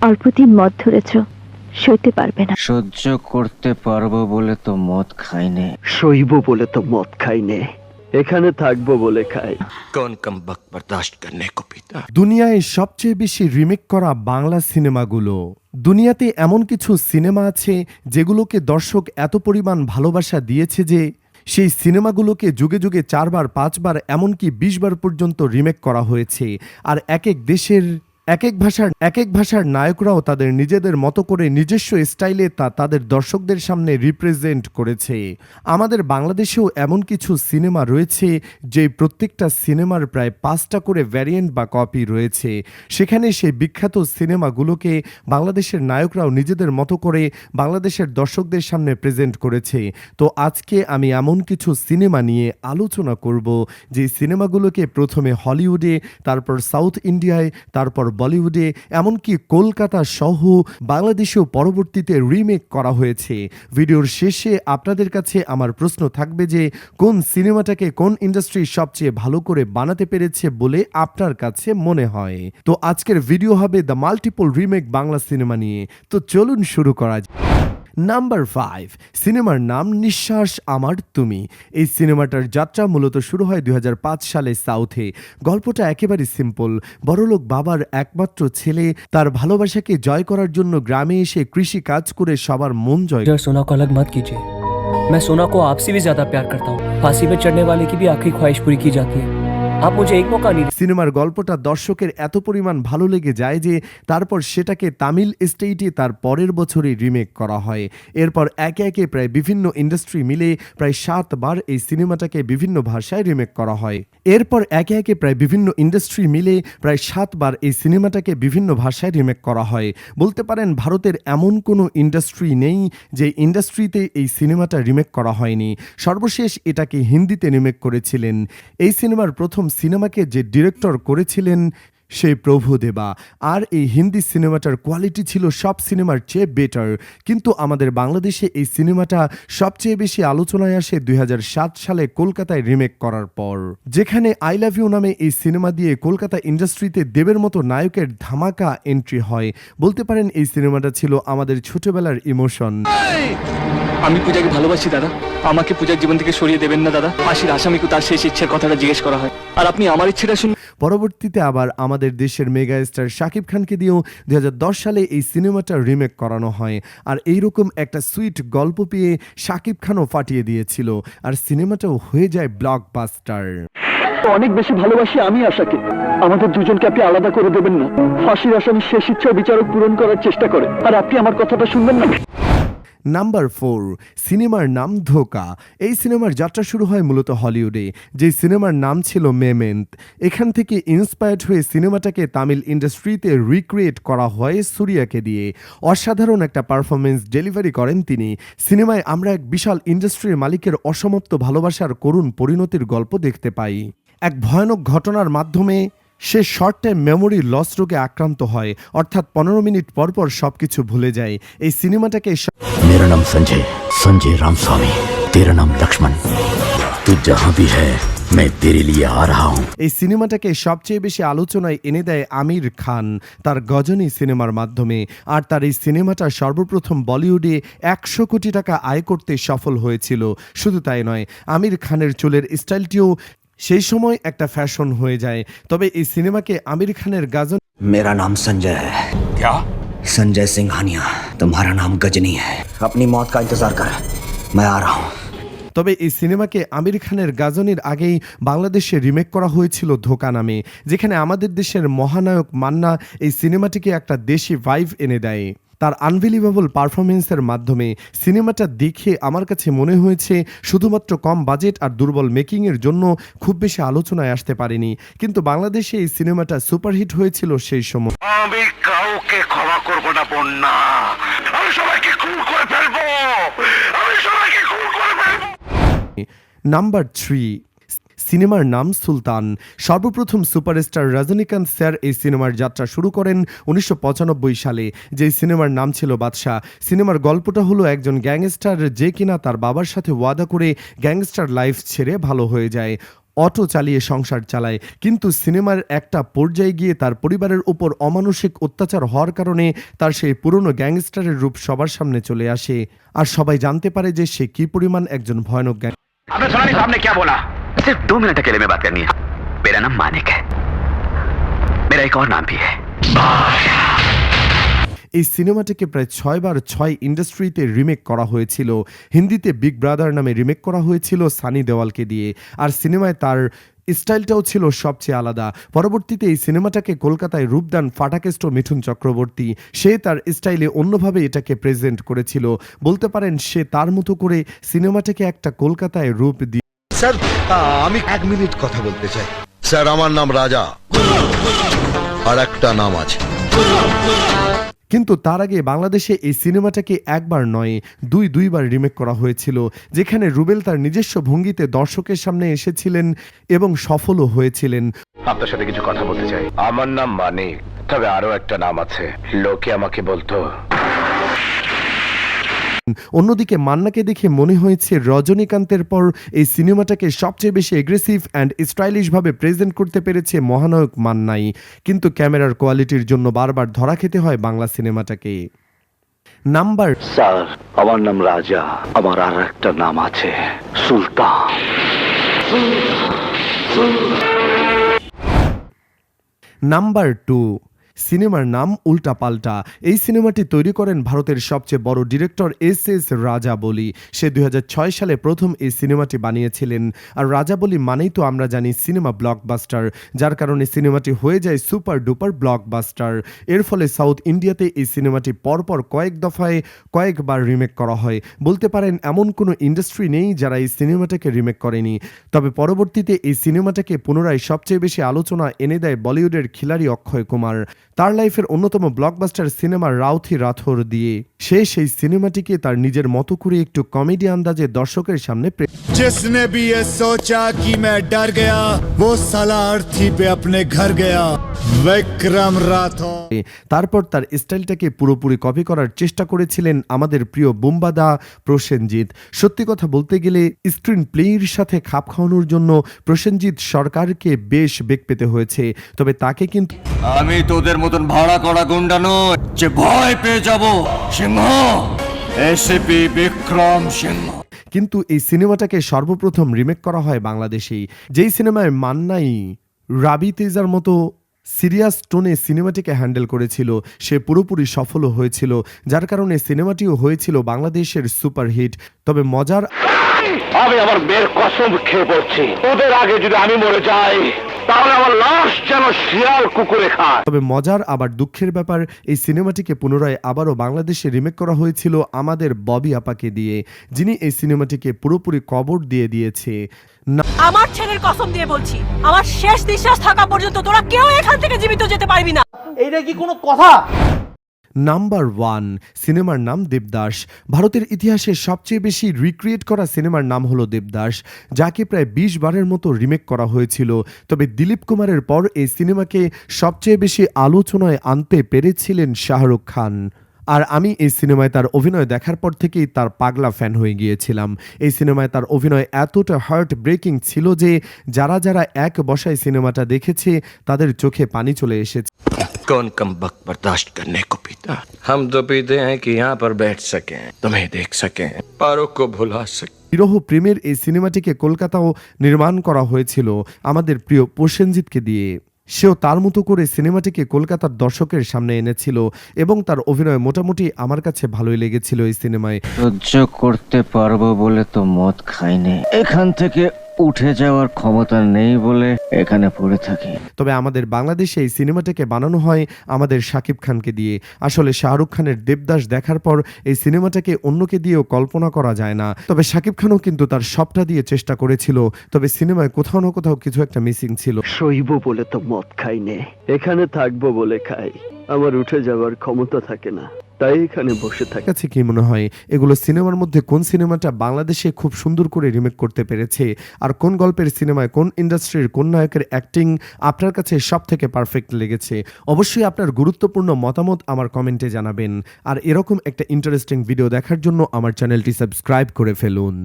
অল্পদিন মদ ধরেছ সইতে পারবে না। সহ্য করতে পারব বলে তো মদ খাইনে সইব বলে তো মদ খাইনে এখানে থাকব বলে খাই। কোন করনে কো পিতা। দুনিয়ায় সবচেয়ে বেশি রিমেক করা বাংলা সিনেমাগুলো। দুনিয়াতে এমন কিছু সিনেমা আছে যেগুলোকে দর্শক এত পরিমাণ ভালোবাসা দিয়েছে যে সেই সিনেমাগুলোকে যুগে যুগে চারবার পাঁচবার এমনকি বিশবার পর্যন্ত রিমেক করা হয়েছে। আর এক এক দেশের এক এক ভাষার এক এক ভাষার নায়করাও তাদের নিজেদের মতো করে নিজস্ব স্টাইলে তা তাদের দর্শকদের সামনে রিপ্রেজেন্ট করেছে। আমাদের বাংলাদেশেও এমন কিছু সিনেমা রয়েছে যে প্রত্যেকটা সিনেমার প্রায় পাঁচটা করে ভ্যারিয়েন্ট বা কপি রয়েছে। সেখানে সেই বিখ্যাত সিনেমাগুলোকে বাংলাদেশের নায়করাও নিজেদের মতো করে বাংলাদেশের দর্শকদের সামনে প্রেজেন্ট করেছে। তো আজকে আমি এমন কিছু সিনেমা নিয়ে আলোচনা করব যে সিনেমাগুলোকে প্রথমে হলিউডে, তারপর সাউথ ইন্ডিয়ায়, তারপর বলিউডে, এমনকি কলকাতা সহ বাংলাদেশেও পরবর্তীতে রিমেক করা হয়েছে। ভিডিওর শেষে আপনাদের কাছে আমার প্রশ্ন থাকবে যে, কোন সিনেমাটাকে কোন ইন্ডাস্ট্রি সবচেয়ে ভালো করে বানাতে পেরেছে বলে আপনার কাছে মনে হয়? তো আজকের ভিডিও হবে the multiple remake Bangla cinema নিয়ে। তো চলুন শুরু করা যাক। নাম্বার ফাইভ সিনেমার নাম নিঃশ্বাস আমার তুমি এই সিনেমাটার যাত্রা মূলত শুরু হয় দুই সালে সাউথে গল্পটা একেবারে সিম্পল বড়লোক বাবার একমাত্র ছেলে তার ভালোবাসাকে জয় করার জন্য গ্রামে এসে কৃষি কাজ করে সবার মন জয় डर सोना को अलग मत कीजिए मैं सोना को आपसे भी ज्यादा प्यार करता हूँ फांसी पे चढ़ने वाले की भी आखिरी ख्वाहिश पूरी की जाती है आप मुझे एक मौका नहीं সিনেমার গল্পটা দর্শকের এত পরিমাণ ভালো লেগে যায় যে তারপর সেটাকে তামিল স্টেটে তার পরের বছরই রিমেক করা হয় এরপর একে একে প্রায় বিভিন্ন ইন্ডাস্ট্রি মিলে প্রায় সাতবার এই সিনেমাটাকে বিভিন্ন ভাষায় রিমেক করা হয় এরপর একে একে প্রায় বিভিন্ন ইন্ডাস্ট্রি মিলে প্রায় সাতবার এই সিনেমাটাকে বিভিন্ন ভাষায় রিমেক করা হয় বলতে পারেন ভারতের এমন কোনো ইন্ডাস্ট্রি নেই যে ইন্ডাস্ট্রিতে এই সিনেমাটা রিমেক করা হয়নি সর্বশেষ এটাকে হিন্দিতে রিমেক করেছিলেন এই সিনেমার প্রথম সিনেমাকে যে ডিরেক্টর করেছিলেন সেই প্রভুদেবা আর এই হিন্দি সিনেমাটার কোয়ালিটি ছিল সব সিনেমার চেয়ে বেটার। কিন্তু আমাদের বাংলাদেশে এই সিনেমাটা সবচেয়ে বেশি আলোচনায় আসে দুই হাজার সাত সালে কলকাতায় রিমেক করার পর। যেখানে আই লাভ ইউ নামে এই সিনেমা দিয়ে কলকাতা ইন্ডাস্ট্রিতে দেবের মতো নায়কের ধামাকা এন্ট্রি হয়। বলতে পারেন এই সিনেমাটা ছিল আমাদের ছোটবেলার ইমোশন। আমি পূজাকে ভালোবাসি দাদা। আমাকে পূজার জীবন থেকে সরিয়ে দেবেন না দাদা। ফাঁসির আসামিকে তার শেষ ইচ্ছের কথাটা জিজ্ঞেস করা হয়। আর আপনি আমার ইচ্ছেটা শুনে পরবর্তীতে আবার আমাদের দেশের মেগা স্টার শাকিব খানকে দিয়েও দুই সালে এই সিনেমাটা রিমেক করানো হয়। আর এইরকম একটা সুইট গল্প পেয়ে শাকিব খানও ফাটিয়ে দিয়েছিল। আর সিনেমাটাও হয়ে যায় ব্লকবাস্টার অনেক বেশি ভালোবাসি আমি আশাকে আমাদের দুজনকে আপনি আলাদা করে দেবেন না। ফাঁসির আসামি শেষ ইচ্ছা বিচারক পূরণ করার চেষ্টা করে। আর আপনি আমার কথাটা শুনবেন না? নাম্বার ফোর, সিনেমার নাম ধোকা। এই সিনেমার যাত্রা শুরু হয় মূলত হলিউডে যে সিনেমার নাম ছিল মেমেন্ট এখান থেকে ইন্সপায়ার্ড হয়ে সিনেমাটাকে তামিল ইন্ডাস্ট্রিতে রিক্রিয়েট করা হয় সুরিয়াকে দিয়ে। অসাধারণ একটা পারফরমেন্স ডেলিভারি করেন তিনি। সিনেমায় আমরা এক বিশাল ইন্ডাস্ট্রির মালিকের অসমাপ্ত ভালোবাসার করুণ পরিণতির গল্প দেখতে পাই। এক ভয়ানক ঘটনার মাধ্যমে সে শর্ট টাইম মেমোরি লস রোগে আক্রান্ত হয়, অর্থাৎ পনেরো মিনিট পর পর সবকিছু ভুলে যায়। এই সিনেমাটাকে मेरा नाम संजय संजय रामस्वामी तेरा नाम लक्ष्मण तू जहाँ भी है मैं तेरे लिए आ रहा हूँ এই সিনেমাটাকে সবচেয়ে বেশি আলোচনায় এনে দেয় আমির খান তার গজনী সিনেমার মাধ্যমে আর তার এই সিনেমাটা সর্বপ্রথম বলিউডে একশো কোটি টাকা আয় করতে সফল হয়েছিল শুধু তাই নয় আমির খানের চুলের স্টাইলটিও সেই সময় একটা ফ্যাশন হয়ে যায় তবে এই সিনেমাকে আমির খানের গাজন मेरा नाम संजय है क्या संजय सिंघानिया तुम्हारा नाम गजनी है अपनी मौत का इंतजार कर मैं आ रहा हूँ তবে এই সিনেমাকে আমির খানের গাজনের আগেই বাংলাদেশে রিমেক করা হয়েছিল ধোকা নামে যেখানে আমাদের দেশের মহানায়ক মান্না এই সিনেমাটিকে একটা দেশি ভাইভ এনে দেয় তার আনবিলিভেবল পারফরমেন্সের মাধ্যমে সিনেমাটা দেখে আমার কাছে মনে হয়েছে শুধুমাত্র কম বাজেট আর দুর্বল মেকিংয়ের জন্য খুব বেশি আলোচনায় আসতে পারেনি। কিন্তু বাংলাদেশে এই সিনেমাটা সুপারহিট হয়েছিল সেই সময়। আমি কাউকে ক্ষমা করব না বন্যা। আমি সবাইকে খুন করে ফেলব। আমি সবাইকে খুন করে ফেলব। নাম্বার থ্রি সিনেমার নাম সুলতান। সর্বপ্রথম সুপারস্টার রজনীকান্ত স্যার এই সিনেমার যাত্রা শুরু করেন উনিশশো পঁচানব্বই সালে। যে সিনেমার নাম ছিল বাদশাহ। সিনেমার গল্পটা হলো একজন গ্যাংস্টার যে কিনা তার বাবার সাথে ওয়াদা করে গ্যাংস্টার লাইফ ছেড়ে ভালো হয়ে যায়। অটো চালিয়ে সংসার চালায়। কিন্তু সিনেমার একটা পর্যায়ে গিয়ে তার পরিবারের উপর অমানসিক অত্যাচার হওয়ার কারণে তার সেই পুরনো গ্যাংস্টারের রূপ সবার সামনে চলে আসে। আর সবাই জানতে পারে যে সে কি পরিমাণ একজন ভয়ানক গ্যাং आपने सुना नहीं साहब ने क्या बोला सिर्फ दो मिनट अकेले में बात करनी है मेरा नाम मानिक है मेरा एक और नाम भी है এই সিনেমাটিকে প্রায় ছয়বার ছয় ইন্ডাস্ট্রিতে রিমেক করা হয়েছিল হিন্দিতে বিগ ব্রাদার নামে রিমেক করা হয়েছিল সানি দেওয়ালকে দিয়ে আর সিনেমায় তার স্টাইলটাও ছিল সবচেয়ে আলাদা পরবর্তীতে এই সিনেমাটাকে কলকাতায় রূপদান ফাটাকেষ্ট মিঠুন চক্রবর্তী সে তার স্টাইলে অন্যভাবে এটাকে প্রেজেন্ট করেছিল বলতে পারেন সে তার মতো করে সিনেমাটাকে একটা কলকাতায় রূপ দিয়ে স্যার আমি এক মিনিট কথা বলতে চাই। স্যার আমার নাম রাজা। আর একটা নাম আছে। কিন্তু তার আগে বাংলাদেশে এই সিনেমাটাকে একবার নয় দুই দুইবার রিমেক করা হয়েছিল যেখানে রুবেল তার নিজস্ব ভঙ্গিতে দর্শকের সামনে এসেছিলেন এবং সফলও হয়েছিলেন। আপনার সাথে কিছু কথা বলতে চাই। আমার নাম মানিক তবে আরও একটা নাম আছে। লোকে আমাকে বলতো অন্যদিকে মান্নাকে দেখে মনে হয়েছে রজনীকান্তের পর এই সিনেমাটাকে সবচেয়ে বেশি এগ্রেসিভ অ্যান্ড স্টাইলিশভাবে প্রেজেন্ট করতে পেরেছে মহানায়ক মান্নাই। কিন্তু ক্যামেরার কোয়ালিটির জন্য বারবার ধরা খেতে হয় বাংলা সিনেমাটাকে। নাম্বার স্যার আমার নাম রাজা। আমার আর একটা নাম আছে সুলতান। নাম্বার টু সিনেমার নাম উল্টাপাল্টা। এই সিনেমাটি তৈরি করেন ভারতের সবচেয়ে বড় ডিরেক্টর এস এস রাজা বলি সে দুই হাজার ছয় সালে প্রথম এই সিনেমাটি বানিয়েছিলেন। আর রাজা বলি মানেই তো আমরা জানি সিনেমা ব্লকবাস্টার, যার কারণে সিনেমাটি হয়ে যায় সুপার ডুপার ব্লকবাস্টার। এর ফলে সাউথ ইন্ডিয়াতে এই সিনেমাটি পরপর কয়েক দফায় কয়েকবার রিমেক করা হয়। বলতে পারেন এমন কোনো ইন্ডাস্ট্রি নেই যারা এই সিনেমাটাকে রিমেক করেনি। তবে পরবর্তীতে এই সিনেমাটাকে পুনরায় সবচেয়ে বেশি আলোচনা এনে দেয় বলিউডের খিলাড়ি অক্ষয় কুমার। তার লাইফের অন্যতম ব্লকবাস্টার সিনেমা রাউথি রাথোর দিয়ে। সে সেই সিনেমাটিকে তার নিজের মতো করে একটু কমেডি আন্দাজে দর্শকের সামনে जिसने भी ये सोचा कि मैं डर गया वो साला अर्थी पे अपने घर गया विक्रम राठौर তারপর তার স্টাইলটাকে পুরোপুরি কপি করার চেষ্টা করেছিলেন আমাদের প্রিয় বুম্বাদা প্রসেনজিৎ সত্যি কথা বলতে গেলে স্ক্রিন প্লেয়ের সাথে খাপ খাওয়ানোর জন্য প্রসেনজিৎ সরকারকে বেশ বেগ পেতে হয়েছে তবে তাকে কিন্তু আমি তোদের মতন ভাড়া করা গুন্ডা নয় যে ভয় পেয়ে যাব সিংহ এসিপি বিক্রম সিংহ কিন্তু এই সিনেমাটাকে সর্বপ্রথম রিমেক করা হয় বাংলাদেশেই। যেই সিনেমায় মান্নাই, রাবি তেজার মতো সিরিয়াস টোনে সিনেমাটিকে হ্যান্ডেল করেছিল, সে পুরোপুরি সফলও হয়েছিল, যার কারণে সিনেমাটিও হয়েছিল বাংলাদেশের সুপারহিট। তবে মজার আমি আমার মেয়ের কসম খেয়ে পড়ছি। ওদের আগে যদি আমি মরে যাই তাহলে আমার লাশ যেন শিয়াল কুকুরে খায়। তবে মজার আবার দুঃখের ব্যাপার এই সিনেমাটিকে পুনরায় আবারও বাংলাদেশে রিমেক করা হয়েছিল আমাদের ববি আপাকে দিয়ে যিনি এই সিনেমাটিকে পুরোপুরি কবর দিয়ে দিয়েছে। আমার ছেলের কসম দিয়ে বলছি আমার শেষ নিঃশ্বাস থাকা পর্যন্ত তোরা কেউ এখান থেকে জীবিত যেতে পারবি না। নাম্বার ওয়ান সিনেমার নাম দেবদাস। ভারতের ইতিহাসে সবচেয়ে বেশি রিক্রিয়েট করা সিনেমার নাম হলো দেবদাস, যাকে প্রায় বিশ বারের মতো রিমেক করা হয়েছিল। তবে দিলীপ কুমারের পর এই সিনেমাকে সবচেয়ে বেশি আলোচনায় আনতে পেরেছিলেন শাহরুখ খান। আর আমি এই সিনেমায় তার অভিনয় দেখার পর থেকেই তার পাগলা ফ্যান হয়ে গিয়েছিলাম। এই সিনেমায় তার অভিনয় এতটা হার্ট ব্রেকিং ছিল যে যারা যারা এক বসায় সিনেমাটা দেখেছে, তাদের চোখে পানি চলে এসেছে। कौन कम वक्त बर्दाश्त करने को पीता हम तो पीते हैं कि यहाँ पर बैठ सकें तुम्हें देख सकें पारों को भुला सकें বিরহ প্রেমের এই সিনেমাটিকে কলকাতাও নির্মাণ করা হয়েছিল আমাদের প্রিয় প্রসেনজিৎকে দিয়ে সেও তার মতো করে সিনেমাটিকে কলকাতার দর্শকের সামনে এনেছিল এবং তার অভিনয় মোটামুটি আমার কাছে ভালোই লেগেছিল এই সিনেমায় সহ্য করতে পারবো বলে তো মদ খাইনি এখান থেকে উঠে যাওয়ার ক্ষমতা নেই বলে এখানে পড়ে থাকি। তবে আমাদের বাংলাদেশে এই সিনেমাটাকে বানানো হয় আমাদের শাকিব খানকে দিয়ে। আসলে শাহরুখ খানের দেবদাস দেখার পর এই সিনেমাটাকে অন্যকে দিয়েও কল্পনা করা যায় না। তবে শাকিব খানও কিন্তু তার সবটা দিয়ে চেষ্টা করেছিল তবে সিনেমায় কোথাও না কোথাও কিছু একটা মিসিং ছিল। সইব বলে তো মদ খাই নে এখানে থাকব বলে খাই আমার উঠে যাওয়ার ক্ষমতা থাকে না। তাই এখানে বসে থাকি। কাছে কি মনে হয় এগুলো সিনেমার মধ্যে কোন সিনেমাটা বাংলাদেশে খুব সুন্দর করে রিমেক করতে পেরেছে? আর কোন গল্পের সিনেমায় কোন ইন্ডাস্ট্রির কোন নায়কের অ্যাক্টিং আপনার কাছে সব থেকে পারফেক্ট লেগেছে? অবশ্যই আপনার গুরুত্বপূর্ণ মতামত আমার কমেন্টে জানাবেন। আর এরকম একটা ইন্টারেস্টিং ভিডিও দেখার জন্য আমার চ্যানেলটি সাবস্ক্রাইব করে ফেলুন।